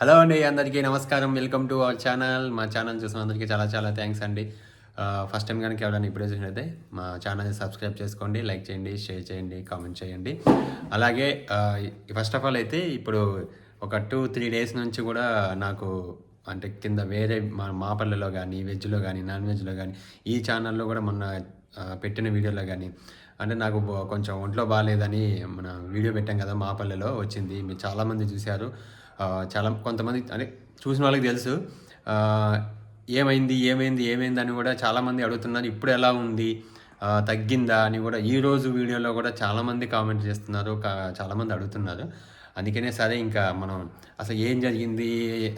Hello అండి అందరికీ నమస్కారం. Welcome to our channel. మా ఛానల్ చూసిన అందరికీ చాలా చాలా థ్యాంక్స్ అండి. ఫస్ట్ టైం కనుక ఎవరైనా ఇప్పుడే చూసినట్టే మా ఛానల్ని సబ్స్క్రైబ్ చేసుకోండి లైక్ చేయండి షేర్ చేయండి కామెంట్ చేయండి. అలాగే ఫస్ట్ ఆఫ్ ఆల్ అయితే ఇప్పుడు ఒక టూ త్రీ డేస్ నుంచి కూడా నాకు అంటే కింద వేరే మా మాపల్లలో కానీ వెజ్లో కానీ నాన్ వెజ్లో కానీ ఈ ఛానల్లో కూడా మొన్న పెట్టిన వీడియోలో కానీ అంటే నాకు కొంచెం ఒంట్లో బాగాలేదని మన వీడియో పెట్టాం కదా మా పల్లెలో వచ్చింది. మీరు చాలామంది చూశారు. చాలా కొంతమంది అంటే చూసిన వాళ్ళకి తెలుసు. ఏమైంది ఏమైంది ఏమైంది అని కూడా చాలామంది అడుగుతున్నారు. ఇప్పుడు ఎలా ఉంది? తగ్గిందా అని కూడా ఈ రోజు వీడియోలో కూడా చాలామంది కామెంట్ చేస్తున్నారు. చాలామంది అడుగుతున్నారు. అందుకనే సరే ఇంకా మనం అసలు ఏం జరిగింది?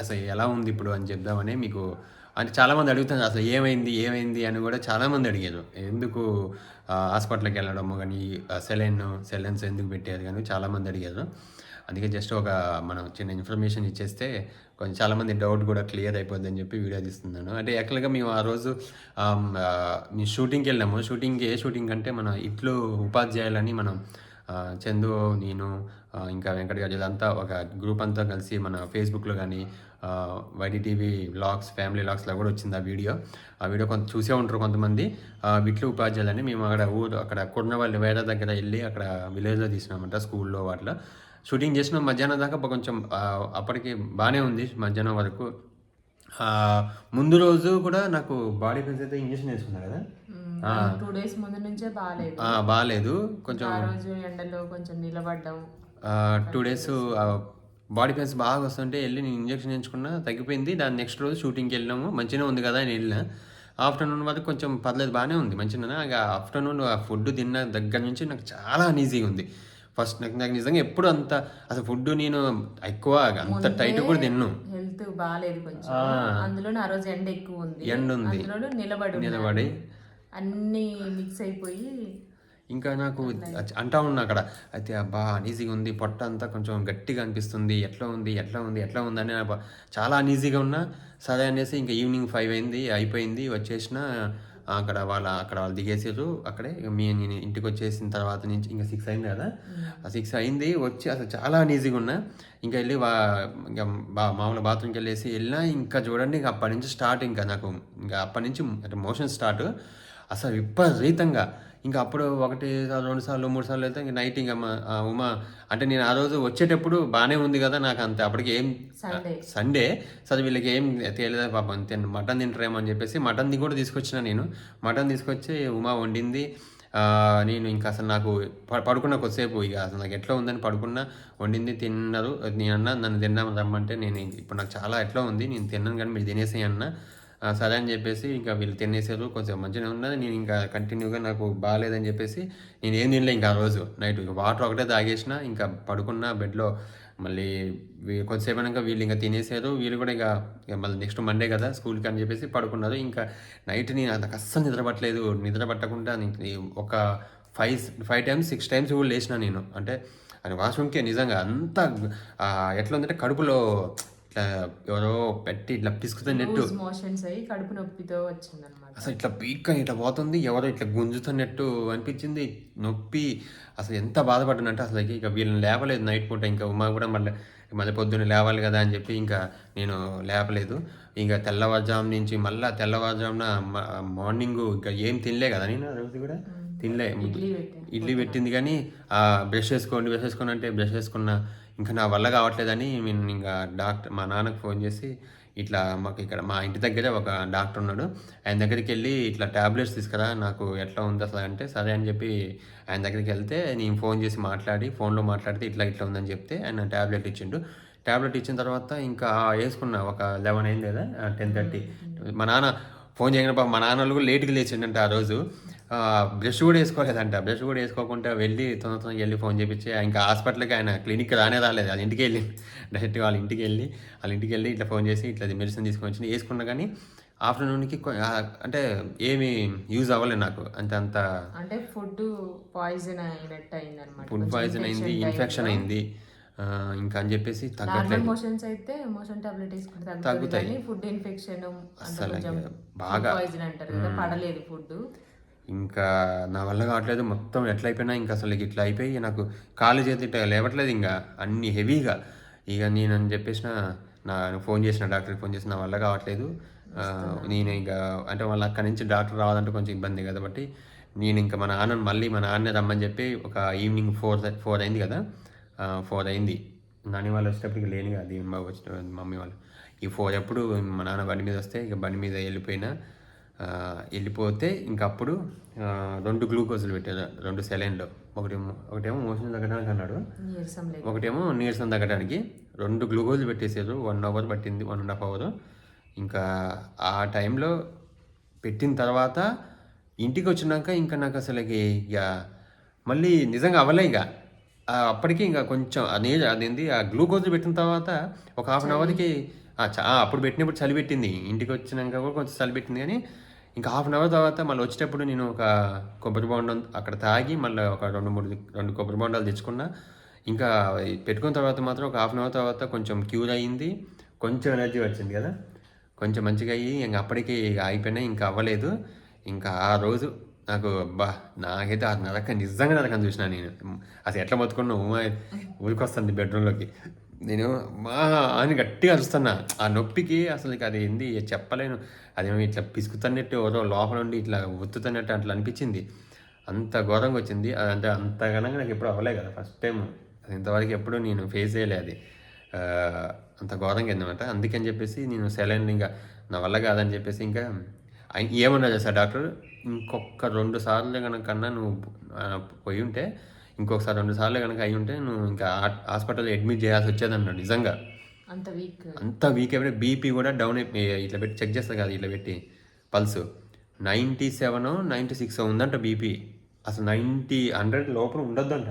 అసలు ఎలా ఉంది ఇప్పుడు అని చెప్దామని మీకు అంటే చాలామంది అడుగుతున్నారు. అసలు ఏమైంది ఏమైంది అని కూడా చాలామంది అడిగారు. ఎందుకు హాస్పిటల్కి వెళ్ళడము కానీ సెలైన్ సెలైన్స్ ఎందుకు పెట్టారు కానీ చాలామంది అడిగారు. అందుకే జస్ట్ ఒక మనం చిన్న ఇన్ఫర్మేషన్ ఇచ్చేస్తే కొంచెం చాలామంది డౌట్ కూడా క్లియర్ అయిపోద్ది అని చెప్పి వీడియో తీస్తున్నాను. అంటే యాక్చువల్గా మేము ఆ రోజు మేము షూటింగ్కి వెళ్ళాము షూటింగ్కి ఏ షూటింగ్ అంటే మన ఇట్లు ఉపాధ్యాయులని మనం చందు నేను ఇంకా వెంకట గారు ఇదంతా ఒక గ్రూప్ అంతా కలిసి మన ఫేస్బుక్లో కానీ వైడిటీవీ వ్లాగ్స్ ఫ్యామిలీ వ్లాగ్స్లో కూడా వచ్చింది ఆ వీడియో. ఆ వీడియో కొంత చూసే ఉంటారు కొంతమంది. ఆ, విట్లు ఉపాధ్యాయులని మేము అక్కడ ఊరు అక్కడ కొన్నవాళ్ళు వేరే దగ్గర వెళ్ళి అక్కడ విలేజ్లో తీసినామంట స్కూల్లో వాటిలో. షూటింగ్ చేసిన మధ్యాహ్నం దాకా కొంచెం అప్పటికి బాగానే ఉంది మధ్యాహ్నం వరకు. ముందు రోజు కూడా నాకు బాడీ పెయిన్స్ అయితే ఇంజక్షన్ వేసుకున్నా కదా? టూ డేస్ ముందు నుంచే బాగాలేదు బాగాలేదు కొంచెం రోజు ఎండలో కొంచెం నిలబడ్డాం. టూ డేస్ బాడీ పెయిన్స్ బాగా వస్తుంటే వెళ్ళి నేను ఇంజక్షన్ వేయించుకున్నా తగ్గిపోయింది. దాని నెక్స్ట్ రోజు షూటింగ్కి వెళ్ళినాము. మంచిగానే ఉంది కదా అని వెళ్ళిన. ఆఫ్టర్నూన్ వరకు కొంచెం పర్లేదు బాగానే ఉంది. మంచిగా ఇక ఆఫ్టర్నూన్ ఆ ఫుడ్ తిన్న దగ్గర నుంచి నాకు చాలా అన్ఈజీగా ఉంది. ఫస్ట్ నాకు నాకు నిజంగా ఎప్పుడు అంత అసలు ఫుడ్ నేను ఎక్కువ అంత టైట్ కూడా తిన్ను. హెల్త్ బాగాలేదు కొంచెం. అందులో ఆ రోజు ఎండ ఎక్కువ ఉంది. ఎండ ఉంది. నిలబడి. నిలబడి. అన్ని మిక్స్ అయిపోయి ఇంకా నాకు అంటా ఉన్నా అక్కడ అయితే అబ్బా అనీజీగా ఉంది పొట్ట అంతా కొంచెం గట్టిగా అనిపిస్తుంది ఎట్లా ఉంది ఎట్లా ఉంది ఎట్లా ఉంది అని చాలా అనీజీగా ఉన్నా. సరే అనేసి ఇంకా ఈవినింగ్ ఫైవ్ అయింది అయిపోయింది వచ్చేసిన అక్కడ వాళ్ళ అక్కడ వాళ్ళు దిగేసారు అక్కడే ఇక మీ నేను ఇంటికి వచ్చేసిన తర్వాత నుంచి ఇంకా సిక్స్ అయింది కదా. ఆ సిక్స్ అయింది వచ్చి అసలు చాలా అనీజీగా ఉన్నా. ఇంకా వెళ్ళి వా ఇంకా బా మామూలు బాత్రూమ్కి వెళ్ళేసి వెళ్ళినా ఇంకా చూడండి ఇంకా అప్పటి నుంచి స్టార్ట్ ఇంకా నాకు ఇంకా అప్పటి నుంచి అంటే మోషన్ స్టార్ట్ అసలు విపరీతంగా ఇంకా అప్పుడు ఒకటి రెండు సార్లు మూడు సార్లు వెళ్తే ఇంకా నైట్ ఇంకా మా ఉమా అంటే నేను ఆ రోజు వచ్చేటప్పుడు బాగానే ఉంది కదా నాకు అంత. అప్పటికి ఏం సండే సరే వీళ్ళకి ఏం తేలేదా పాపం తిన్ మటన్ తింటారేమో అని చెప్పేసి మటన్ కూడా తీసుకొచ్చిన నేను. మటన్ తీసుకొచ్చి ఉమా వండింది. నేను ఇంకా అసలు నాకు పడుకున్న కొద్దిసేపు ఇక అసలు నాకు ఎట్లా ఉందని పడుకున్నా వండింది తిన్నారు. నేను అన్నా నన్ను తిన్నాం రమ్మంటే నేను ఇప్పుడు నాకు చాలా ఎట్లా ఉంది నేను తిన్నాను కానీ మీరు తినేసేయి అన్న. సరే అని చెప్పేసి ఇంకా వీళ్ళు తినేసారు కొంచెం మంచిగా ఉన్నది. నేను ఇంకా కంటిన్యూగా నాకు బాగాలేదని చెప్పేసి నేను ఏం తినలే ఇంకా ఆ రోజు నైట్. వాటర్ ఒకటే తాగేసిన ఇంకా పడుకున్న బెడ్లో మళ్ళీ కొద్దిసేపు అయినాక వీళ్ళు ఇంకా తినేసారు. వీళ్ళు కూడా ఇక మళ్ళీ నెక్స్ట్ మండే కదా స్కూల్కి అని చెప్పేసి పడుకున్నారు. ఇంకా నైట్ నేను నాకు అస్సలు నిద్రపట్టలేదు నిద్ర పట్టకుండా ఒక five five times six times కూడా లేచిన నేను. అంటే అది వాష్రూమ్కే నిజంగా అంత ఎట్లా ఉందంటే కడుపులో ఇట్లా ఎవరో పెట్టి ఇట్లా పిసుకుతున్నట్టు మోషన్స్ అయ్యి కడుపు నొప్పితో వచ్చిందనమాట అసలు ఇట్లా పీక్ ఇట్లా పోతుంది ఎవరో ఇట్లా గుంజుతున్నట్టు అనిపించింది నొప్పి. అసలు ఎంత బాధపడ్డానంటే అసలు ఇక వీళ్ళని లేపలేదు నైట్ పూట ఇంకా ఉమా కూడా మళ్ళీ మళ్ళీ పొద్దున్న లేవాలి కదా అని చెప్పి ఇంకా నేను లేపలేదు ఇంకా తెల్లవారుజాము నుంచి మళ్ళీ తెల్లవారుజామున మార్నింగ్ ఇంకా ఏం తినలే కదా నేను ఆ రోజు కూడా. తినలే. ఇడ్లీ పెట్టింది కానీ ఆ బ్రష్ చేసుకోండి బ్రష్ చేసుకోండి అంటే బ్రష్ చేసుకున్నా ఇంకా నా వల్ల కావట్లేదని నేను ఇంకా డాక్టర్ మా నాన్నకు ఫోన్ చేసి ఇట్లా మాకు ఇక్కడ మా ఇంటి దగ్గరే ఒక డాక్టర్ ఉన్నాడు. ఆయన దగ్గరికి వెళ్ళి ఇట్లా ట్యాబ్లెట్స్ తీసుకురా నాకు ఎట్లా ఉంది అసలు అంటే సరే అని చెప్పి ఆయన దగ్గరికి వెళ్తే నేను ఫోన్ చేసి మాట్లాడి ఫోన్లో మాట్లాడితే ఇట్లా ఇట్లా ఉందని చెప్తే ఆయన ట్యాబ్లెట్ ఇచ్చిండు. ట్యాబ్లెట్ ఇచ్చిన తర్వాత ఇంకా వేసుకున్నా ఒక లెవెన్ అయింది కదా టెన్ థర్టీ. మా నాన్న ఫోన్ చేయగానే మా నాన్నలు కూడా లేట్గా లేచిండంట ఆ రోజు. బ్రష్ కూడా వేసుకోలేదంట. బ్రష్ కూడా వేసుకోకుండా వెళ్ళి తొందర తొందరగా వెళ్ళి ఫోన్ చేపించి ఇంకా హాస్పిటల్కి ఆయన క్లినిక్ రానే రాలేదు. వాళ్ళ ఇంటికి వెళ్ళి డైరెక్ట్గా వాళ్ళ ఇంటికి వెళ్ళి వాళ్ళ ఇంటికి వెళ్ళి ఇట్లా ఫోన్ చేసి ఇట్లా మెడిసిన్ తీసుకొని వచ్చి వేసుకున్నా కానీ ఆఫ్టర్నూన్కి అంటే ఏమీ యూజ్ అవ్వలేదు నాకు. అంటే అంత అంటే ఫుడ్ పాయిజన్ అయినట్టు అయింది ఫుడ్ పాయిజన్ అయింది ఇన్ఫెక్షన్ అయింది. ఇంకా అని చెప్పేసి తగ్గట్లేదు. మోషన్స్ అయితే మోషన్ టాబ్లెట్ వేసుకుంటే తగ్గుతాయి. ఫుడ్ ఇన్ఫెక్షన్ అసలు బాగా. పాయిజన్ అంటారు కదా పడలేదు ఫుడ్ ఇంకా నా వల్ల కావట్లేదు. మొత్తం ఎట్లయిపోయినా ఇంకా అసలు ఇట్లా అయిపోయి నాకు కాలు చేతి లేవట్లేదు ఇంకా. అన్ని హెవీగా. ఇక నేను అని చెప్పేసిన నా ఫోన్ చేసిన డాక్టర్కి ఫోన్ చేసిన నా వల్ల కావట్లేదు. నేను ఇంకా అంటే వాళ్ళు అక్కడి నుంచి డాక్టర్ రావాలంటే కొంచెం ఇబ్బంది కాబట్టి నేను ఇంకా మా నాన్న మళ్ళీ మా నాన్న రమ్మని చెప్పి ఒక ఈవినింగ్ ఫోర్ ఫోర్ అయింది కదా. ఫోర్ అయింది. నాని వాళ్ళు వచ్చేటప్పటికి లేని అది బాబు వచ్చిన మమ్మీ వాళ్ళు. ఈ ఫోర్ ఎప్పుడు మా నాన్న బండి మీద వస్తే ఇక బండి మీద వెళ్ళిపోయినా వెళ్ళిపోతే ఇంకప్పుడు రెండు గ్లూకోజులు పెట్టారు రెండు సెలైన్లు. ఒకటేమో ఒకటేమో మోషన్ తగ్గడానికి అన్నాడు. ఒకటేమో నీరసం తగ్గడానికి రెండు గ్లూకోజులు పెట్టేసారు వన్ అవర్ పట్టింది వన్ అండ్ హాఫ్ అవర్. ఇంకా ఆ టైంలో పెట్టిన తర్వాత ఇంటికి వచ్చినాక ఇంకా నాకు అసలుకి ఇక మళ్ళీ నిజంగా అవ్వలే ఇక. అప్పటికి ఇంకా కొంచెం అదే అదేంది ఆ గ్లూకోజ్ పెట్టిన తర్వాత ఒక హాఫ్ అన్ అవర్కి అప్పుడు పెట్టినప్పుడు చలి పెట్టింది ఇంటికి వచ్చినాక కూడా కొంచెం చలి పెట్టింది కానీ ఇంకా హాఫ్ అన్ అవర్ తర్వాత మళ్ళీ వచ్చేటప్పుడు నేను ఒక కొబ్బరి బొండం అక్కడ తాగి మళ్ళీ ఒక రెండు మూడు రెండు కొబ్బరి బొండాలు తెచ్చుకున్నా. ఇంకా పెట్టుకున్న తర్వాత మాత్రం ఒక హాఫ్ అన్ అవర్ తర్వాత కొంచెం క్యూర్ అయ్యింది. కొంచెం ఎనర్జీ వచ్చింది కదా. కొంచెం మంచిగా అయ్యి ఇంకా అప్పటికి ఆగిపోయినా ఇంకా అవ్వలేదు. ఇంకా ఆ రోజు నాకు బా నాకైతే ఆ నరక నిజంగా నరకం చూసిన నేను. అసలు ఎట్లా మొత్తుకున్నా ఊరికొస్తుంది బెడ్రూమ్లోకి. నేను మా అని గట్టిగా అరుస్తున్నా ఆ నొప్పికి అసలు అది ఏంది? చెప్పలేను. అదేమో ఇట్లా పిసుకుతున్నట్టు ఎవరో లోపల ఉండి ఇట్లా ఒత్తుతున్నట్టు అట్లా అనిపించింది. అంత ఘోరంగా వచ్చింది. అది అంటే అంత ఘనంగా నాకు ఎప్పుడు అవ్వలే కదా ఫస్ట్ టైం అది ఇంతవరకు ఎప్పుడు నేను ఫేస్ చేయలే అది. అంత ఘోరంగా అయిందన్నమాట. అందుకని చెప్పేసి నేను సెలైన్ ఇంకా నా వల్ల కాదని చెప్పేసి ఇంకా ఆయన ఏమన్నా చేశా డాక్టర్. ఇంకొక రెండు సార్లు కనుక కన్నా నువ్వు పోయి ఉంటే ఇంకొకసారి రెండు సార్లు కనుక అయి ఉంటే నువ్వు ఇంకా హాస్పిటల్ అడ్మిట్ చేయాల్సి వచ్చేది అన్నాడు నిజంగా. అంత వీక్. అంత వీక్ అయిపోయి బీపీ కూడా డౌన్ అయిపోయి ఇట్లా పెట్టి చెక్ చేస్తా కదా ఇట్లా పెట్టి pulse. Ninety seven ninety six ఉందంట బీపీ. అసలు నైంటీ హండ్రెడ్ లోపల ఉండొద్దంట.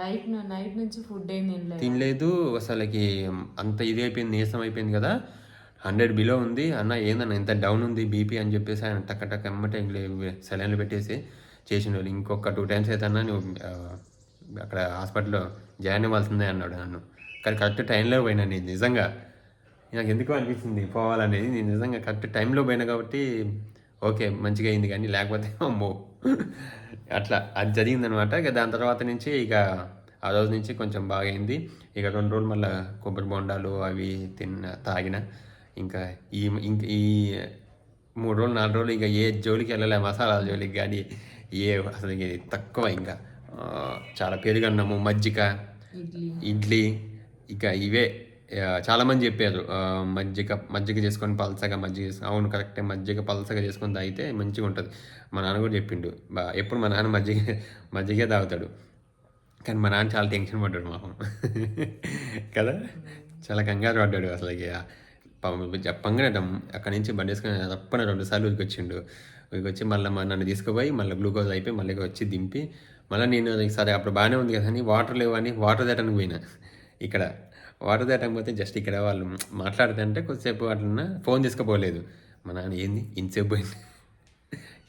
నైట్ నైట్ నుంచి ఫుడ్ ఏం తినలేదు. తినలేదు అసలుకి అంత ఇది అయిపోయింది నీరసం అయిపోయింది కదా. హండ్రెడ్ బిలో ఉంది. అన్న ఏందన్న ఇంత డౌన్ ఉంది బీపీ అని చెప్పేసి ఆయన టక్క టక్క ఎమ్మటే సెలైన్లు పెట్టేసి చేసిన వాళ్ళు ఇంకొక టూ టైమ్స్ అయితే అన్న నువ్వు అక్కడ హాస్పిటల్లో జాయిన్ అవ్వాల్సిందే అన్నాడు నన్ను. కానీ కరెక్ట్ టైంలో పోయినా నేను నిజంగా. నాకు ఎందుకో అనిపించింది పోవాలనేది. నేను నిజంగా కరెక్ట్ టైంలో పోయినా కాబట్టి ఓకే మంచిగా అయింది కానీ లేకపోతే అమ్మో. అట్లా అది జరిగిందనమాట ఇక దాని తర్వాత నుంచి ఇక ఆ రోజు నుంచి కొంచెం బాగా అయింది ఇక రెండు రోజులు మళ్ళీ కొబ్బరి బొండాలు అవి తిన్న తాగిన. ఇంకా ఈ ఇంక ఈ మూడు రోజులు నాలుగు రోజులు ఇక ఏ జోలికి వెళ్ళలే మసాలా జోలికి కానీ ఏ అసలు తక్కువ ఇంకా. చాలా పెరుగన్నము మజ్జిగ ఇడ్లీ. ఇడ్లీ ఇక ఇవే. చాలామంది చెప్పారు మజ్జిగ మజ్జిగ చేసుకొని పలసగా మజ్జిగ అవును కరెక్టే మజ్జిగ పలసగా చేసుకొని తాగితే మంచిగా ఉంటుంది. మా నాన్న కూడా చెప్పిండు బా ఎప్పుడు మా నాన్న మజ్జిగ మజ్జిగే తాగుతాడు. కానీ మా నాన్న చాలా టెన్షన్ పడ్డాడు మాకు. కదా? చాలా కంగారు పడ్డాడు అసలు చెప్పంగానే అక్కడి నుంచి బండి వేసుకొని తప్పన రెండు సార్లు ఊరికి వచ్చిండు ఊరికి వచ్చి మళ్ళీ మా నన్ను తీసుకుపోయి మళ్ళీ గ్లూకోజ్ అయిపోయి మళ్ళీ వచ్చి దింపి మళ్ళీ నేను సరే అప్పుడు బాగానే ఉంది కదా అని వాటర్ లేవని వాటర్ తేటానికి పోయినా. ఇక్కడ వాటర్ తేటానికి పోతే జస్ట్ ఇక్కడ వాళ్ళు మాట్లాడుతుంటే కొద్దిసేపు అట్లన్నా ఫోన్ తీసుకుపోలేదు. మా నాన్న ఏంది? ఇంతసేపు పోయింది?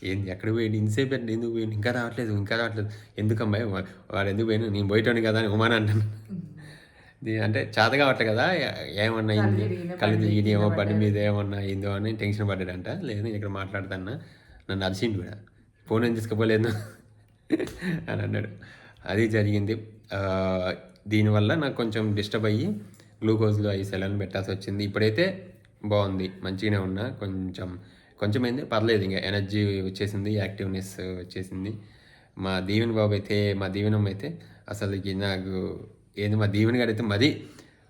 ఏంది? ఎక్కడ పోయింది ఇంతసేపు ఎందుకు పోయింది ఇంకా రావట్లేదు ఇంకా రావట్లేదు. ఎందుకమ్మాయి వాడు ఎందుకు పోయినా నేను పోయేటోని కదా అని ఉమాన అంటాను అంటే చేత కావట్లే కదా? ఏమన్నా అయింది? కళ్ళు తిరిగి ఏమో బండి మీద ఏమన్నా అయిందో అని టెన్షన్ పడ్డాడంట. లేదు నేను ఇక్కడ మాట్లాడుతాన్నా. నన్ను అరిచిండు కూడా. ఫోన్ ఏం తీసుకుపోలేదు? అని అన్నాడు. అది జరిగింది. దీనివల్ల నాకు కొంచెం డిస్టర్బ్ అయ్యి గ్లూకోజ్లో అవి సెలన్ పెట్టాల్సి వచ్చింది. ఇప్పుడైతే బాగుంది. మంచిగానే ఉన్నా. కొంచెం కొంచెం ఏంది? పర్లేదు. ఇంకా ఎనర్జీ వచ్చేసింది. యాక్టివ్నెస్ వచ్చేసింది. మా దీవెన్ బాబు అయితే మా దీవెనం అయితే అసలుకి నాకు ఏంది? మా దీవెన గారు అయితే మరీ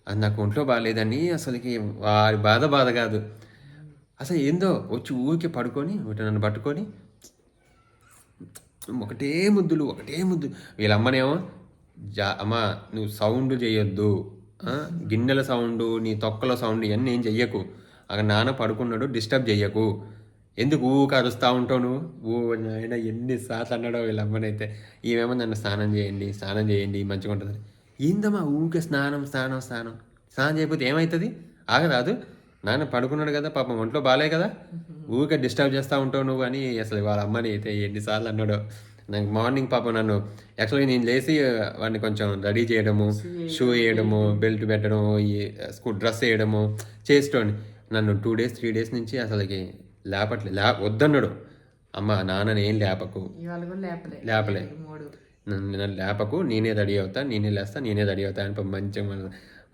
అది నాకు ఒంట్లో బాగాలేదని అసలుకి వారి బాధ బాధ కాదు. అసలు ఏందో వచ్చి ఊరికే పడుకొని ఒకటి నన్ను పట్టుకొని ఒకటే ముద్దులు ఒకటే ముద్దు. వీళ్ళ అమ్మనేమో జా అమ్మ నువ్వు సౌండ్ చేయొద్దు గిన్నెల సౌండ్ నీ తొక్కల సౌండ్ ఇవన్నీ ఏం చెయ్యకు. అక్కడ నాన్న పడుకున్నాడు డిస్టర్బ్ చెయ్యకు. ఎందుకు ఊక అరుస్తూ ఉంటావు నువ్వు? ఊ నాయన ఎన్నిసార్లు అన్నాడో వీళ్ళ అమ్మనైతే ఈమెమో నన్ను స్నానం చేయండి స్నానం చేయండి మంచిగా ఉంటుంది ఏందమ్మా ఊకే స్నానం స్నానం స్నానం? స్నానం చేయకపోతే ఏమవుతుంది ఆగరాదు. నాన్న పడుకున్నాడు కదా పాపం ఒంట్లో బాలే కదా. ఊరికే డిస్టర్బ్ చేస్తూ ఉంటావు నువ్వు అని అసలు వాళ్ళ అమ్మని అయితే ఎన్నిసార్లు అన్నాడో. నాకు మార్నింగ్ పాపం నన్ను యాక్చువల్గా నేను లేచి వాడిని కొంచెం రెడీ చేయడము షూ వేయడము. బెల్ట్ పెట్టడము ఈ స్కూల్ డ్రెస్ వేయడము చేస్తోండి నన్ను టూ డేస్ త్రీ డేస్ నుంచి అసలుకి లేపట్లే లే వద్దన్నాడు. అమ్మ నాన్నని ఏం లేపకు. లేపలే. నన్ను నన్ను లేపకు నేనే రెడీ అవుతా నేనే లేస్తా నేనే రెడీ అవుతా అని మంచిగా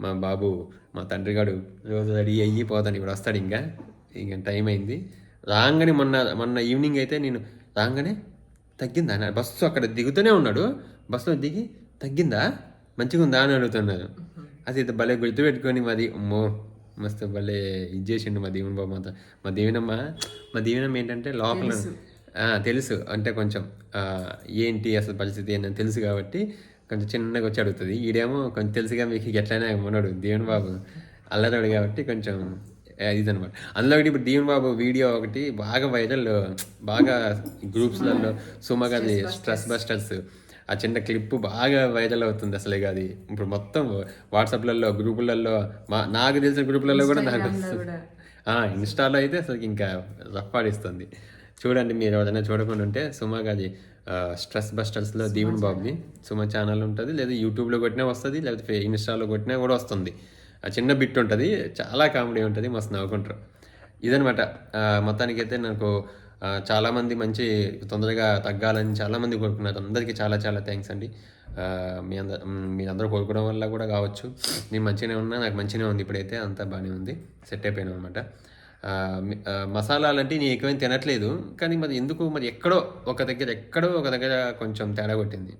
మా బాబు మా తండ్రి గారు రోజు రెడీ అయ్యి పోతాడు ఇప్పుడు వస్తాడు ఇంకా. ఇంకా టైం అయింది. రాగానే మొన్న మొన్న ఈవినింగ్ అయితే నేను రాగానే తగ్గిందా అన్న బస్సు అక్కడ దిగుతూనే ఉన్నాడు. బస్సులో దిగి తగ్గిందా? మంచిగా ఉందా అని అడుగుతున్నాను అది ఇది భలే గుర్తుపెట్టుకొని మాది అమ్మో మస్తు భలే ఇది చేసిండు మా దీవెన బాబు మాతో మా దీవెనమ్మ మా దీవెనమ్మ ఏంటంటే లోపల తెలుసు. అంటే కొంచెం ఏంటి అసలు పరిస్థితి ఏంటని తెలుసు కాబట్టి కొంచెం చిన్నగా వచ్చి అడుగుతుంది. ఈడేమో కొంచెం తెలుసుగా మీకు ఎట్లయినా ఉన్నాడు దీవెన బాబు. అల్లరాడు కాబట్టి కొంచెం ఇది అనమాట అందులో ఒకటి ఇప్పుడు దీవెన్ బాబు వీడియో ఒకటి బాగా వైరల్ బాగా గ్రూప్స్లలో సుమగాది స్ట్రెస్ బస్టర్స్ ఆ చిన్న క్లిప్ బాగా వైరల్ అవుతుంది అసలే అది. ఇప్పుడు మొత్తం వాట్సాప్లలో గ్రూపులలో మా నాకు తెలిసిన గ్రూపులలో కూడా నాకు ఇన్స్టాలో అయితే అసలు ఇంకా రఫ్పాడిస్తుంది చూడండి మీరు ఎవరైనా చూడకుండా ఉంటే సుమా గాది స్ట్రెస్ బస్టర్స్లో దీవెన్ బాబుది సుమ ఛానల్ ఉంటుంది లేదా యూట్యూబ్లో కొట్టినా వస్తుంది లేకపోతే ఇన్స్టాలో కొట్టినా కూడా వస్తుంది. ఆ చిన్న బిట్ ఉంటుంది చాలా కామెడీ ఉంటుంది మస్తు నవ్వుకుంటారు ఇదనమాట మొత్తానికైతే నాకు చాలామంది మంచి తొందరగా తగ్గాలని చాలామంది కోరుకున్నారు. అందరికీ చాలా చాలా థ్యాంక్స్ అండి. మీ అందరు మీరందరూ కోరుకోవడం వల్ల కూడా కావచ్చు. నేను మంచిగానే ఉన్నా నాకు మంచిగానే ఉంది ఇప్పుడైతే అంతా బాగానే ఉంది. సెట్ అయిపోయాను అనమాట మసాలాలు అంటే నేను ఎక్కువ తినట్లేదు. కానీ మరి ఎందుకు మరి ఎక్కడో ఒక దగ్గర ఎక్కడో ఒక దగ్గర కొంచెం తేడా కొట్టింది.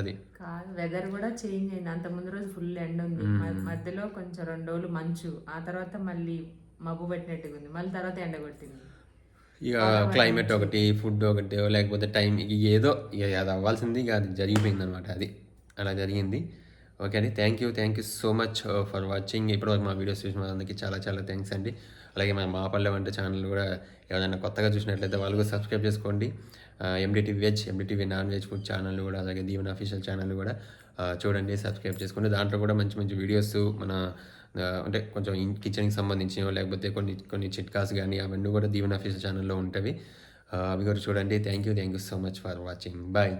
అది. కాదు వెదర్ కూడా చేంజ్ అయింది. అంత ముందు రోజు ఫుల్ ఎండ ఉంది. మధ్యలో కొంచెం రెండు రోజులు మంచు. ఆ తర్వాత మళ్ళీ మబ్బు పెట్టినట్టుగా ఉంది. మళ్ళీ తర్వాత ఎండ కొట్టింది. ఇక క్లైమేట్ ఒకటి ఫుడ్ ఒకటి లేకపోతే టైం ఇక ఏదో ఇక అది అవ్వాల్సింది. ఇక అది జరిగిపోయింది అనమాట అది. అలా జరిగింది. ఓకే అండి. Thank you thank you so much for watching ఇప్పటివరకు మా వీడియోస్ చూసిన వాళ్ళందరికీ చాలా చాలా థ్యాంక్స్ అండి. అలాగే మన మా పల్లె వంట ఛానల్ కూడా ఎవరైనా కొత్తగా చూసినట్లయితే వాళ్ళు కూడా సబ్స్క్రైబ్ చేసుకోండి. NDTV veg NDTV non veg food channel కూడా అలాగే దీవెన్ అఫీషియల్ ఛానల్ కూడా చూడండి సబ్స్క్రైబ్ చేసుకోండి. దాంట్లో కూడా మంచి మంచి వీడియోస్ మన అంటే కొంచెం కిచెన్కి సంబంధించినవి లేకపోతే కొన్ని కొన్ని చిట్కాస్ కానీ అవన్నీ కూడా దీవెన్ అఫీషియల్ ఛానల్లో ఉంటవి. అవి కూడా చూడండి. Thank you thank you so much for watching bye